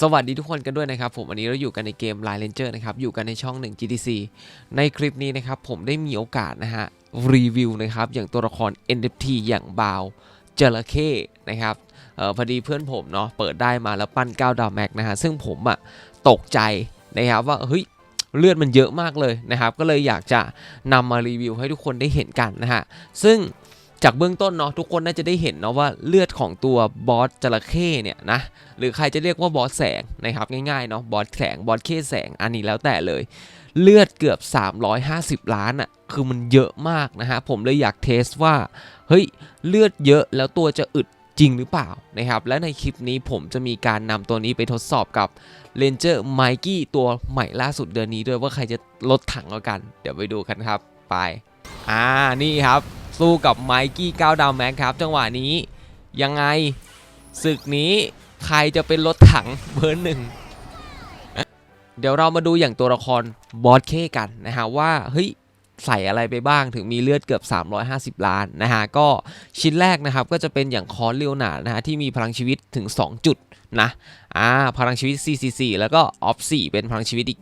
สวัสดีทุกคนกันด้วยนะครับผมวันนี้เราอยู่กันในเกม Line Ranger นะครับอยู่กันในช่อง 1 GTC ในคลิปนี้นะครับผมได้มีโอกาสนะฮะรีวิวนะครับอย่างตัวละคร NFT อย่างบาวจระเข้นะครับออพอดีเพื่อนผมเนาะเปิดได้มาแล้วปั้น9ดาวแม็กนะฮะซึ่งผมอะตกใจนะครับว่าเฮ้ยเลือดมันเยอะมากเลยนะครับ ก็เลยอยากจะนำมารีวิวให้ทุกคนได้เห็นกันนะฮะซึ่ง จากเบื้องต้นเนาะทุกคนน่าจะได้เห็นเนาะว่าเลือดของตัวบอสจระเข้เนี่ยนะหรือใครจะเรียกว่าบอสแสงนะครับง่ายๆเนาะบอสแสงบอสเคแสงอันนี้แล้วแต่เลย เลือดเกือบ 350 ล้านอะ่ะคือมันเยอะมากนะฮะผมเลยอยากเทสว่าเฮ้ยเลือดเยอะแล้วตัวจะอึดจริงหรือเปล่านะครับและในคลิปนี้ผมจะมีการนำตัวนี้ไปทดสอบกับ Ranger m i k e y ตัวใหม่ล่าสุดเดือนนี้ด้วยว่าใครจะลดถังกว่ากัน เดี๋ยวไปดูกันครับไปอ่านี่ครับ สู้กับไมกี้9ดาวแม็กครับ จังหวะนี้ยังไงศึกนี้ใครจะเป็นรถถังเบอร์หนึ่งเดี๋ยวเรามาดูอย่างตัวละครบอสเคกันนะฮะว่าเฮ้ยใส่อะไรไปบ้างถึงมีเลือดเกือบ 350 ล้านนะฮะก็ชิ้นแรกนะครับก็จะเป็นอย่างคอนเลียวนานะฮะที่มีพลังชีวิตถึง 2 จุดนะอ่าพลังชีวิต 444 แล้วก็ออฟ4เป็นพลังชีวิตอีก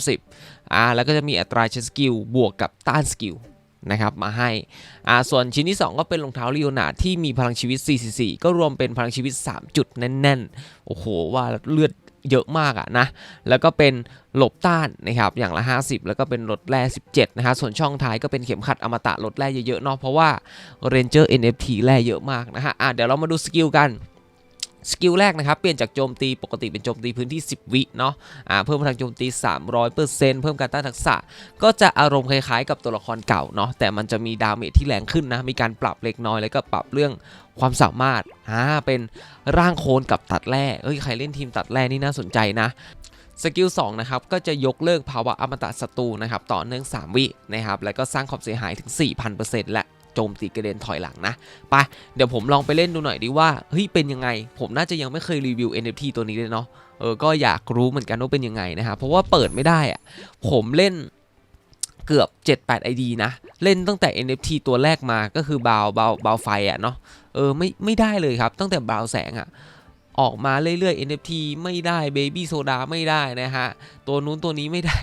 390อ่าแล้วก็จะมีอัตราใช้สกิลบวกกับต้านสกิล นะครับมาให้อ่าส่วนชิ้นที่ 2 ก็เป็นรองเท้าลีโอนาที่มีพลังชีวิต 44 ก็รวมเป็นพลังชีวิต 3 จุดแน่นๆ โอ้โห ว่าเลือดเยอะมากอะนะ แล้วก็เป็นหลบต้านนะครับ อย่างละ 50 แล้วก็เป็นลดแร่ 17 นะฮะ ส่วนช่องท้ายก็เป็นเข็มขัดอมตะลดแร่เยอะๆเนาะ เพราะว่า Ranger NFT แร่เยอะมากนะฮะ อะเดี๋ยวเรามาดูสกิลกัน สกิลแรกนะครับ เปลี่ยนจากโจมตีปกติเป็นโจมตีพื้นที่ 10 วิเนาะอ่าเพิ่มพลังโจมตี 300%เพิ่มการต้านทักษะ ก็จะอารมณ์คล้ายๆ กับตัวละครเก่าเนาะแต่มันจะมีดาเมจที่แรงขึ้นนะ มีการปรับเล็กน้อย แล้วก็ปรับเรื่องความสามารถอ่าเป็นร่างโคลนกับตัดแร่เอ้ยใครเล่นทีมตัดแร่นี่น่าสนใจนะสกิล2นะครับก็จะยกเลิกภาวะอมตะศัตรูนะครับต่อเนื่อง 3 วินะครับแล้วก็สร้างความเสียหายถึง 4,000%และ โจมตีกระเด็นถอยหลังนะไปเดี๋ยวผมลองไปเล่นดูหน่อยดีว่าเฮ้ยเป็นยังไง ผมน่าจะยังไม่เคยรีวิว NFT ตัวนี้เลยเนาะเออก็อยากรู้เหมือนกันว่าเป็นยังไงนะครับเพราะว่าเปิดไม่ได้อะผมเล่นเกือบ 7-8 ID นะ เล่นตั้งแต่ NFT ตัวแรกมาก็คือบาวบาวบาวไฟอะเนาะเออไม่ไม่ได้เลยครับ ตั้งแต่บาวแสงอะออกมาเรื่อยๆ NFT ไม่ได้ Baby Soda ไม่ได้นะฮะ ตัวนู้นตัวนี้ไม่ได้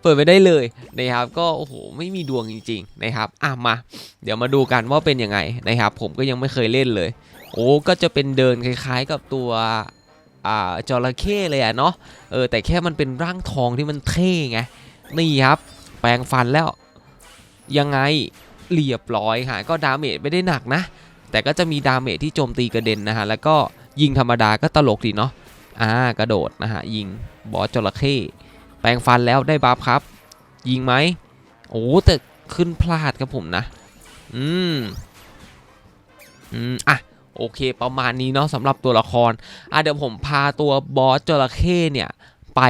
เปิดไม่ได้เลยนะครับ ก็โอ้โหไม่มีดวงจริง ๆ นะครับอะมา เดี๋ยวมาดูกันว่าเป็นยังไงนะครับ ผมก็ยังไม่เคยเล่นเลย โอ้ก็จะเป็นเดินคล้าย ๆ กับตัวอ่าจระเข้เลยอะเนาะเออแต่แค่มันเป็นร่างทองที่มันเท่ไงนี่ครับ แปลงฟันแล้ว ยังไงเรียบร้อยค่ะก็ดาเมจไม่ได้หนักนะ แต่ก็จะมีดาเมจที่โจมตีกระเด็นนะฮะแล้วก็ยิงธรรมดาก็ตลกดีเนาะอ่ากระโดดนะฮะยิงบอสจระเข้ แปลงฟันแล้วได้บัฟครับ ยิงไหมโอ้แต่ขึ้นพลาดครับผมนะ อืม อืม อะ โอเค ประมาณนี้เนาะสำหรับตัวละคร อะ เดี๋ยวผมพาตัวบอสจระเข้เนี่ย ไป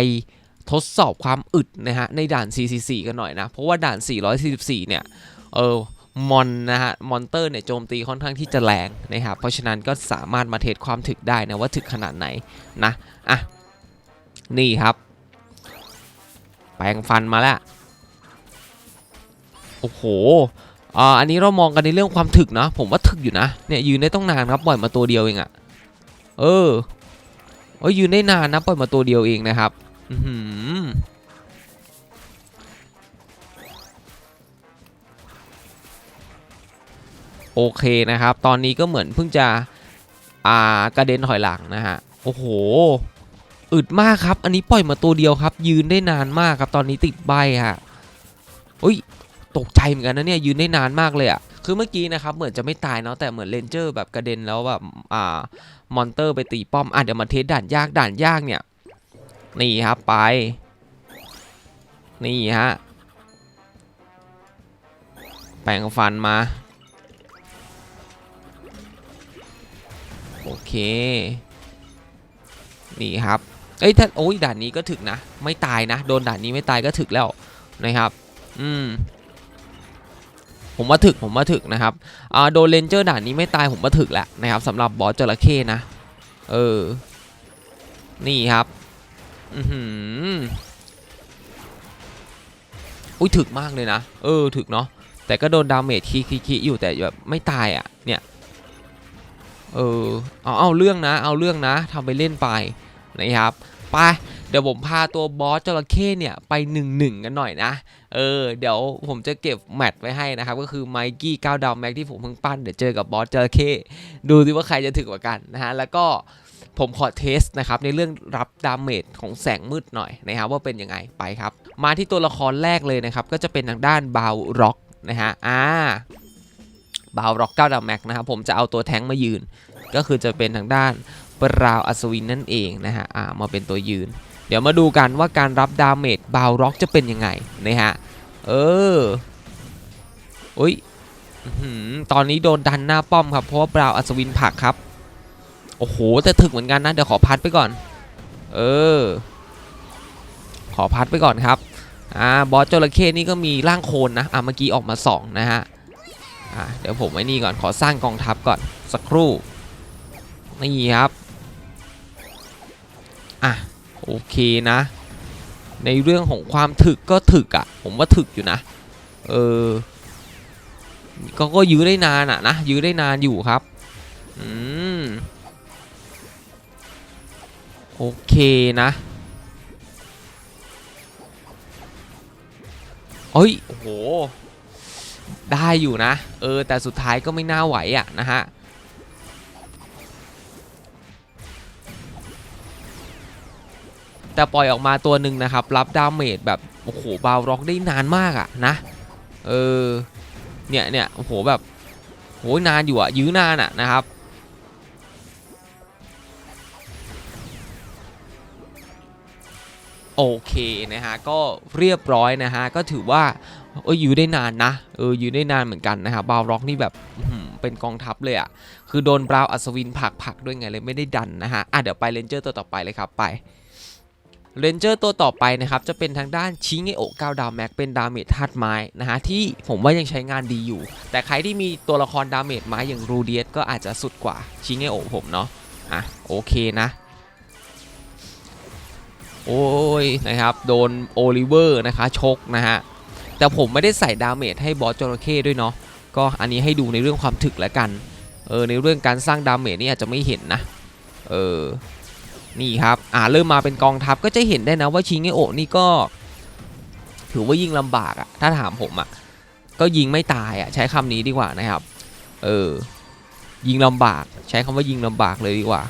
ทดสอบความอึดนะฮะ ในด่าน 444 กันหน่อยนะ เพราะว่าด่าน 444 เนี่ย เออมอนนะฮะ มอนเตอร์เนี่ยโจมตีค่อนข้างที่จะแรงนะครับ เพราะฉะนั้นก็สามารถมาเทสความถึกได้นะว่าถึกขนาดไหนนะ อะ นี่ครับ ลงฟันมาแล้ว โอ้โหอ่าอันนี้เรามองกันในเรื่องความถึกนะ ผมว่าถึกอยู่นะ เนี่ยยืนได้ต้องนานครับปล่อยมาตัวเดียวเองอะเออเอ้ยืนได้นานนะปล่อยมาตัวเดียวเองนะครับอือหือโอเคนะครับ ตอนนี้ก็เหมือนเพิ่งจะ อ่ากระเด็นถอยหลังนะฮะ โอ้โห อึดมากครับ อันนี้ปล่อยมาตัวเดียวครับ ยืนได้นานมากครับ ตอนนี้ติดใบฮะอุ้ยตกใจเหมือนกันนะเนี่ยยืนได้นานมากเลยอะคือเมื่อกี้นะครับเหมือนจะไม่ตายเนาะแต่เหมือนเลนเจอร์แบบกระเด็นแล้วแบบอ่ามอนเตอร์ไปตีป้อมอะเดี๋ยวมาเทสด่านยากด่านยากเนี่ยนี่ครับไป นี่ฮะแปลงฟันมาโอเค นี่ครับ เอ้ยถ้าโอ้ยด่านนี้ก็ถึกนะ ไม่ตายนะ โดนด่านนี้ไม่ตายก็ถึกแล้วนะครับ อืมผมว่าถึกผมว่าถึกนะครับอ่าโดนเลนเจอร์ด่านนี้ไม่ตายผมว่าถึกแล้วนะครับสำหรับบอสจระเข้นะ เออ นี่ครับ อือหืออุ้ยถึกมากเลยนะ เออถึกเนาะแต่ก็โดนดาเมจคีคีคีอยู่แต่แบบไม่ตายอะ เนี่ย เออเอาเอาเรื่องนะ เอาเรื่องนะทำไปเล่นไปนะครับ ไปเดี๋ยวผมพาตัวบอสจระเข้เนี่ยไปหนึ่งหนึ่งกันหน่อยนะ เออ เดี๋ยวผมจะเก็บแมตช์ไว้ให้นะครับ ก็คือไมกี้ก้าวดาวแม็กที่ผมเพิ่งปั้น เดี๋ยวเจอกับบอสจระเข้ดูสิว่าใครจะถึกกว่ากันนะฮะ แล้วก็ผมขอเทสนะครับ ในเรื่องรับดาเมจของแสงมืดหน่อยนะครับว่าเป็นยังไงไปครับ มาที่ตัวละครแรกเลยนะครับ ก็จะเป็นทางด้านบาวร็อกนะฮะอ่าบาวร็อกก้าดาวแม็กนะครับผมจะเอาตัวแทงมายืน ก็คือจะเป็นทางด้าน บราวอัศวินนั่นเองนะฮะอ่ามาเป็นตัวยืน เดี๋ยวมาดูกันว่าการรับดาเมจบาวร็อกจะเป็นยังไงนะฮะเอออุ้ยตอนนี้โดนดันหน้าป้อมครับเพราะว่าบราวอัศวินผักครับ โอ้โหแต่ถึกเหมือนกันนะเดี๋ยวขอพัดไปก่อน เออ ขอพัดไปก่อนครับอ่าบอสจระเข้นี่ก็มีร่างโคลนนะอ่าเมื่อกี้ออกมาสองนะฮะอ่าเดี๋ยวผมไว้นี่ก่อนขอสร้างกองทัพก่อนสักครู่นี่ครับ อะโอเคนะ ในเรื่องของความถึกก็ถึกอะ่ะ ผมว่าถึกอยู่นะ เออก็ก็ยื้อได้นานอะนะยื้อได้นานอยู่ครับอืมโอเคนะเอ้ยโอ้โห ได้อยู่นะ เออ แต่สุดท้ายก็ไม่น่าไหวอะนะฮะ แต่ปล่อยออกมาตัวหนึ่งนะครับ รับดาเมจแบบโอ้โหบาวร็อกได้นานมากอะนะเออเนี่ยเนี่ยโอ้โหแบบโหนานอยู่อะยื้อนานอะนะครับโอเคนะฮะก็เรียบร้อยนะฮะก็ถือว่าเออยื้อได้นานนะเออยื้อได้นานเหมือนกันนะครับบาวร็อกนี่แบบเป็นกองทัพเลยอะคือโดนบราวอัศวินผลักผักด้วยไงเลยไม่ได้ดันนะฮะอะเดี๋ยวไปเรนเจอร์ตัวต่อไปเลยครับไป เรนเจอร์ตัวต่อไปนะครับจะเป็นทางด้านชิงเอโอ9ดาวแม็กเป็นดาเมจธาตุไม้นะฮะที่ผมว่ายังใช้งานดีอยู่ แต่ใครที่มีตัวละครดาเมจไม้อย่างรูเดียสก็อาจจะสุดกว่าชิงเอโอผมเนาะอะโอเคนะ โอ้ยนะครับโดนโอลิเวอร์นะคะชกนะฮะแต่ผมไม่ได้ใส่ดาเมจให้บอสจระเข้ด้วยเนาะก็อันนี้ให้ดูในเรื่องความถึกแล้วกันเออในเรื่องการสร้างดาเมจนี่อาจจะไม่เห็นนะเออ นี่ครับอ่าเริ่มมาเป็นกองทัพก็จะเห็นได้นะว่าชิงเงโอนี่ก็ ถือว่ายิงลำบากอะถ้าถามผมอะก็ยิงไม่ตายอะใช้คำนี้ดีกว่านะครับ เออยิงลำบาก ใช้คำว่ายิงลำบากเลยดีกว่า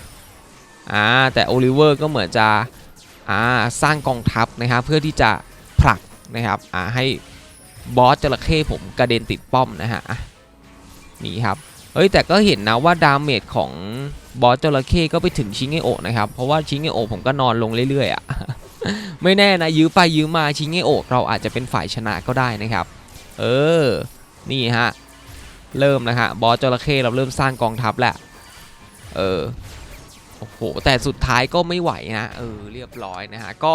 อ่าแต่โอลิเวอร์ก็เหมือนจะอ่าสร้างกองทัพนะครับ เพื่อที่จะผลักนะครับอ่าให้บอสจระเข้ผมกระเด็นติดป้อมนะฮะนี่ครับ เฮ้ยแต่ก็เห็นนะว่าดาเมจของบอสจระเข้ก็ไปถึงชิงเงโอะนะครับ เพราะว่าชิงเงโอะผมก็นอนลงเรื่อยๆอะ่ะไม่แน่นะยื้อไปยื้อมาชิงเงโอะเราอาจจะเป็นฝ่ายชนะก็ได้นะครับ เออ นี่ฮะ เริ่มนะฮะบอสจระเข้เราเริ่มสร้างกองทัพแหล้วเออโอ้โหแต่สุดท้ายก็ไม่ไหวนะเออเรียบร้อยนะฮะก็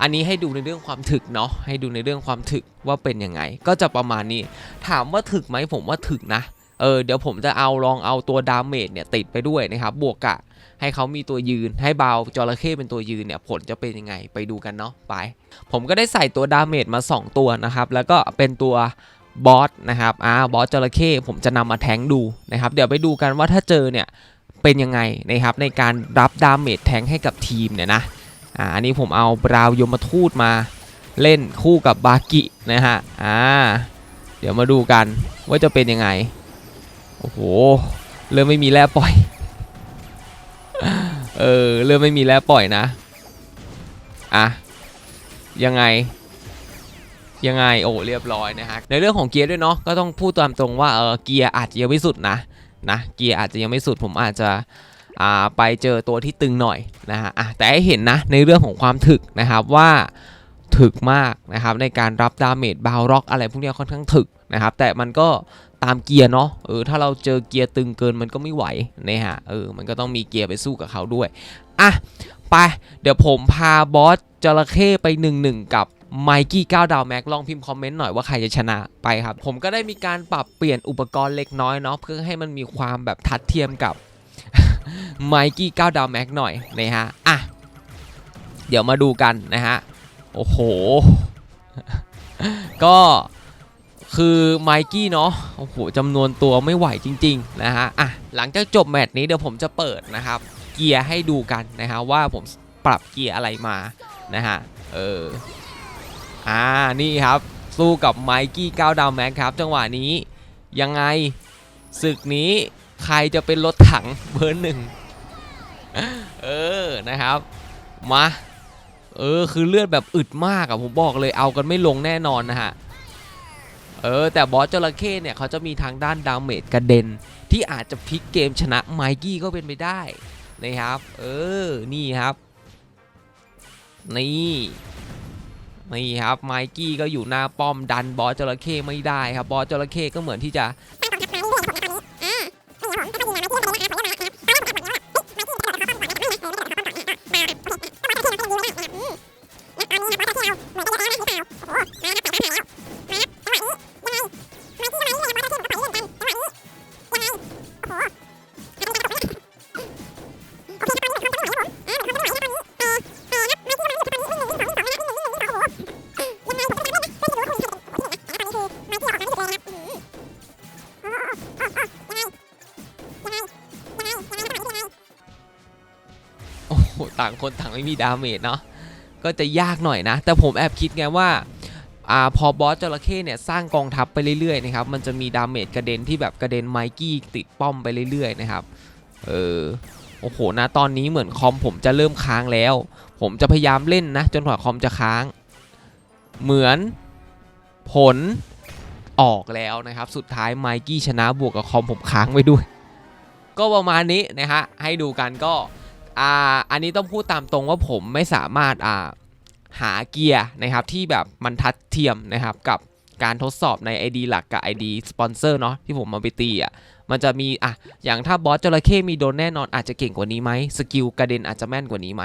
อันนี้ให้ดูในเรื่องความถึกเนาะให้ดูในเรื่องความถึกว่าเป็นยังไง ก็จะประมาณนี้ ถามว่าถึกไหมผมว่าถึกนะ เออเดี๋ยวผมจะเอาลองเอาตัวดาเมจเนี่ยติดไปด้วยนะครับ บวกกะให้เขามีตัวยืนให้เบาจระเข้เป็นตัวยืนเนี่ยผลจะเป็นยังไงไปดูกันเนาะไป ผมก็ได้ใส่ตัวดาเมจมา 2 ตัวนะครับ แล้วก็เป็นตัวบอสนะครับอ่าบอสจระเข้ผมจะนำมาแทงดูนะครับ เดี๋ยวไปดูกันว่าถ้าเจอเนี่ยเป็นยังไงนะครับในการรับดาเมจแทงให้กับทีมเนี่ยนะอ่าอันนี้ผมเอาบราวยมทูตมาเล่นคู่กับบากินะฮะอ่าเดี๋ยวมาดูกันว่าจะเป็นยังไง โอ้โห เริ่มไม่มีแร่ปล่อย เออ เริ่มไม่มีแร่ปล่อยนะ อะ ยังไง ยังไง โอ้ เรียบร้อยนะฮะ ในเรื่องของเกียร์ด้วยเนาะ ก็ต้องพูดตามตรงว่า เออ เกียร์อาจจะยังไม่สุดนะ นะ เกียร์อาจจะยังไม่สุด ผมอาจจะอ่าไปเจอตัวที่ตึงหน่อยนะฮะอะแต่ให้เห็นนะในเรื่องของความถึกนะครับว่าถึกมากนะครับในการรับดาเมจบาวร็อกอะไรพวกนี้ค่อนข้างถึกนะครับแต่มันก็ ตามเกียร์เนาะเออถ้าเราเจอเกียร์ตึงเกินมันก็ไม่ไหวนะฮะเออมันก็ต้องมีเกียร์ไปสู้กับเขาด้วยอะไปเดี๋ยวผมพาบอสจระเข้ไป1นหนึ่งกับไมกี้9ดาวแม็กลองพิมพ์คอมเมนต์หน่อยว่าใครจะชนะไปครับ ผมก็ได้มีการปรับเปลี่ยนอุปกรณ์เล็กน้อยเนาะเพื่อให้มันมีความแบบทัดเทียมกับไมกี้9ดาวแม็กหน่อยนะฮะอะเดี๋ยวมาดูกันนะฮะ โอ้โห ก็ คือไมกี้เนาะโอ้โหจำนวนตัวไม่ไหวจริงๆนะฮะอะหลังจากจบแมตช์นี้เดี๋ยวผมจะเปิดนะครับ เกียร์ให้ดูกันนะฮะว่าผมปรับเกียร์อะไรมานะฮะเอออ่านี่ครับ สู้กับไมกี้ก้าวดาวแม็กครับ จังหวะนี้ยังไงศึกนี้ใครจะเป็นรถถังเบอร์หนึ่งเออนะครับมาเออคือเลือดแบบอึดมากอะผมบอกเลยเอากันไม่ลงแน่นอนนะฮะ เออแต่บอสจระเข้เนี่ยเขาจะมีทางด้านดาเมจกระเด็น ที่อาจจะพลิกเกมชนะไมกี้ก็เป็นไปได้นะครับ เออนี่ครับ นี่นี่ครับไมกี้ก็อยู่หน้าป้อมดันบอสจระเข้ไม่ได้ครับบอสจระเข้ก็เหมือนที่จะ ต่างคนต่างไม่มีดาเมจเนาะก็จะยากหน่อยนะ แต่ผมแอบคิดไงว่าอพอบอสจระเข้เนี่ยสร้างกองทัพไปเรื่อยๆนะครับมันจะมีดาเมจกระเด็นที่แบบกระเด็นไมกี้ติดป้อมไปเรื่อยๆนะครับเออโอ้โหนะตอนนี้เหมือนคอมผมจะเริ่มค้างแล้ว ผมจะพยายามเล่นนะจนกว่าคอมจะค้าง เหมือนผลออกแล้วนะครับ สุดท้ายไมกี้ชนะบวกกับคอมผมค้างไว้ด้วย ก็ประมาณนี้นะฮะให้ดูกันก็ อ่าอันนี้ต้องพูดตามตรงว่าผมไม่สามารถอ่าหาเกียร์นะครับที่แบบมันทัดเทียมนะครับกับการทดสอบใน ID หลักกับ ID สปอนเซอร์เนาะที่ผมมาไปตีอะมันจะมีอะอย่างถ้าบอสจระเข้มีโดนแน่นอนอาจจะเก่งกว่านี้ไหมสกิลกระเด็นอาจจะแม่นกว่านี้ไหม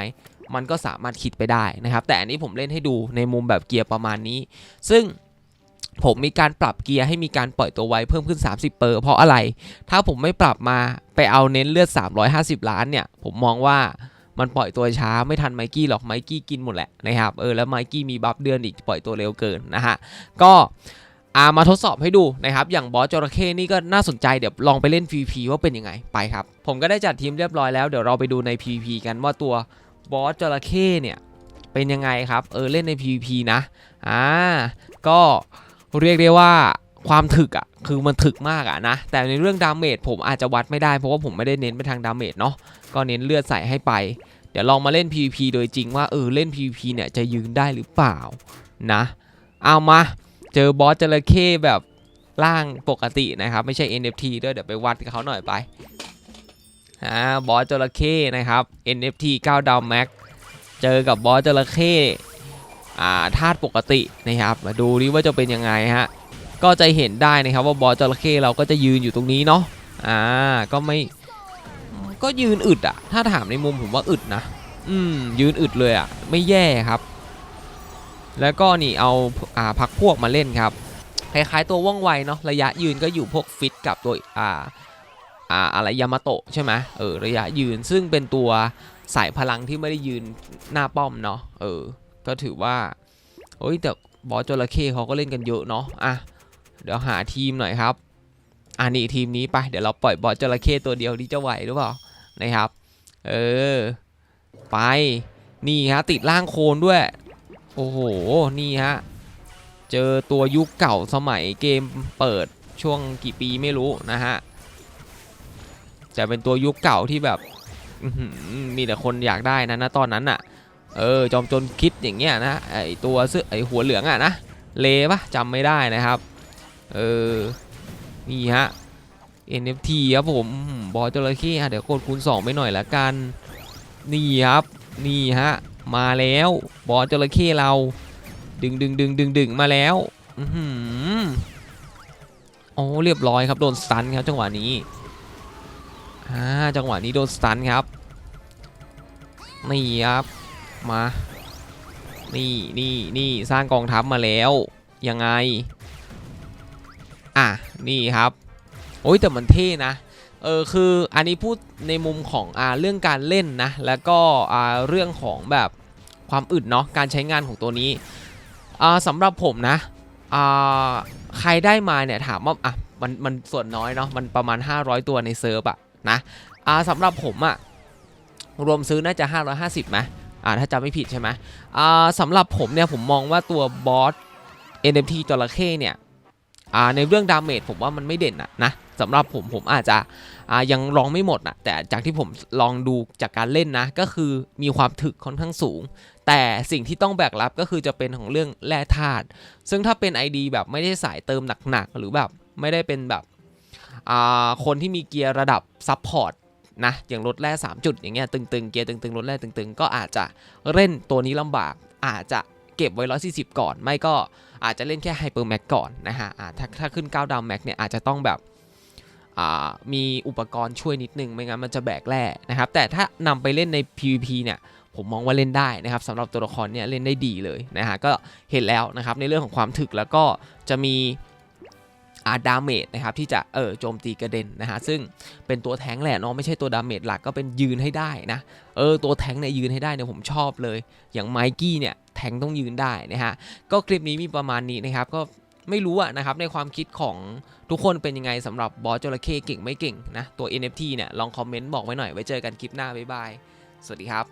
มันก็สามารถคิดไปได้นะครับ แต่อันนี้ผมเล่นให้ดูในมุมแบบเกียร์ประมาณนี้ ซึ่ง ผมมีการปรับเกียร์ให้มีการปล่อยตัวไวเพิ่มขึ้น 30 เปอร์เพราะอะไร ถ้าผมไม่ปรับมาไปเอาเน้นเลือด 350 ล้านเนี่ย ผมมองว่ามันปล่อยตัวช้าไม่ทันไมกี้หรอกไมกี้กินหมดแหละนะครับเออแล้วไมกี้มีบัฟเดือนอีกปล่อยตัวเร็วเกินนะฮะก็อามาทดสอบให้ดูนะครับอย่างบอสจระเข้นี่ก็น่าสนใจเดี๋ยวลองไปเล่น PVP ว่าเป็นยังไงไปครับ ผมก็ได้จัดทีมเรียบร้อยแล้วเดี๋ยวเราไปดูใน PVP กันว่าตัวบอสจระเข้เนี่ยเป็นยังไงครับเออเล่นใน PVP นะอ่าก็ เรียกได้ว่าความถึกอะคือมันถึกมากอะนะ แต่ในเรื่องดาเมจผมอาจจะวัดไม่ได้เพราะว่าผมไม่ได้เน้นไปทางดาเมจเนาะก็เน้นเลือดใส่ให้ไป เดี๋ยวลองมาเล่น PVP โดยจริงว่าเออเล่น PVP เนี่ยจะยืนได้หรือเปล่านะ เอามาเจอบอสจระเข้แบบร่างปกตินะครับ ไม่ใช่ NFT ด้วยเดี๋ยวไปวัดกับเขาหน่อยไปอ่าบอสจระเข้นะครับ NFT 9ดาวแม็กเจอกับบอสจระเข้ ธาตุปกตินะครับมาดูดิว่าจะเป็นยังไงฮะก็จะเห็นได้นะครับว่าบอสจระเข้เราก็จะยืนอยู่ตรงนี้เนาะอ่าก็ไม่ก็ยืนอึดอะถ้าถามในมุมผมว่าอึดนะอืมยืนอึดเลยอะไม่แย่ครับ แล้วก็นี่เอาอ่าพักพวกมาเล่นครับคล้ายๆตัวว่องไวเนาะระยะยืนก็อยู่พวกฟิตกับตัวอ่าอ่าอะไรยามาโตะใช่ไหมเออระยะยืนซึ่งเป็นตัวสายพลังที่ไม่ได้ยืนหน้าป้อมเนาะเออ ก็ถือว่าโอ้ยแต่บอสจระเข้เขาก็เล่นกันเยอะเนาะอะเดี๋ยวหาทีมหน่อยครับอ่านี่ทีมนี้ไปเดี๋ยวเราปล่อยบอสจระเข้ตัวเดียวที่จะไหวหรือเปล่านะครับ เออ ไปนี่ฮะติดล่างโคลนด้วย โอ้โหนี่ฮะเจอตัวยุคเก่าสมัยเกมเปิดช่วงกี่ปีไม่รู้นะฮะจะเป็นตัวยุคเก่าที่แบบมีแต่คนอยากได้นะนะตอนนั้นน่ะ เออจอมจนคิดอย่างเงี้ยนะไอตัวเสื้อไอหัวเหลืองอะนะเลปะจำไม่ได้นะครับเออนี่ฮะ NFT ครับผมอืมบอจระเข้อะเดี๋ยวกดคูณ2ไปหน่อยละกัน นี่ครับ นี่ฮะ มาแล้วบอสจระเข้เรา ดึงดึงดึงดึงดึงมาแล้วอือหือโอ้เรียบร้อยครับโดนสตันครับจังหวะนี้อ่าจังหวะนี้โดนสตันครับ นี่ครับ มา นี่นี่นี่สร้างกองทัพมาแล้ว ยังไง อะ นี่ครับ โอ้ยแต่มันเท่นะ เออคืออันนี้พูดในมุมของอ่าเรื่องการเล่นนะ แล้วก็อ่าเรื่องของแบบความอึดเนาะ การใช้งานของตัวนี้ อ่าสำหรับผมนะ อ่าใครได้มาเนี่ยถามว่าอะมันมันส่วนน้อยเนาะ มันประมาณ 500 ตัวในเซิร์ฟอะนะ อ่าสำหรับผมอะรวมซื้อน่าจะ 550ไหม อ่าถ้าจำไม่ผิดใช่ไหมอ่าสำหรับผมเนี่ยผมมองว่าตัวบอส NFT จระเข้เนี่ยอ่าในเรื่องดาเมจผมว่ามันไม่เด่นอะนะสำหรับผมผมอาจจะอ่ายังลองไม่หมดนะแต่จากที่ผมลองดูจากการเล่นนะ ก็คือมีความถึกค่อนข้างสูง แต่สิ่งที่ต้องแบกรับก็คือจะเป็นของเรื่องแร่ธาตุซึ่งถ้าเป็น ID แบบไม่ได้สายเติมหนักๆหรือแบบไม่ได้เป็นแบบคนที่มีเกียร์ระดับซับพอร์ต นะอย่างรถแร่3 จุดอย่างเงี้ยตึงๆเกียร์ตึงๆรถแร่ตึงๆ ก็อาจจะเล่นตัวนี้ลำบากอาจจะเก็บไว้140 ก่อน ไม่ก็อาจจะเล่นแค่ไฮเปอร์แม็กก่อนนะฮะถ้าถ้าขึ้น 9 ดาวแม็กเนี่ยอาจจะต้องแบบมีอุปกรณ์ช่วยนิดนึง ไม่งั้นมันจะแบกแร่นะครับ แต่ถ้านำไปเล่นใน PVP เนี่ยผมมองว่าเล่นได้นะครับสำหรับตัวละครเนี่ยเล่นได้ดีเลยนะฮะก็เห็นแล้วนะครับในเรื่องของความถึกแล้วก็จะมี ดาเมจนะครับที่จะเออโจมตีกระเด็นนะฮะซึ่งเป็นตัวแทงแหละเนาะไม่ใช่ตัวดาเมจหลักก็เป็นยืนให้ได้นะเออตัวแทงเนี่ยยืนให้ได้เนี่ยผมชอบเลย อย่างไมกี้เนี่ยแทงต้องยืนได้นะฮะก็คลิปนี้มีประมาณนี้นะครับก็ไม่รู้อะนะครับในความคิดของทุกคนเป็นยังไงสำหรับบอสจระเข้เก่งไม่เก่งนะตัว NFT เนี่ยลองคอมเมนต์บอกไว้หน่อยไว้เจอกันคลิปหน้าบ๊ายบายสวัสดีครับ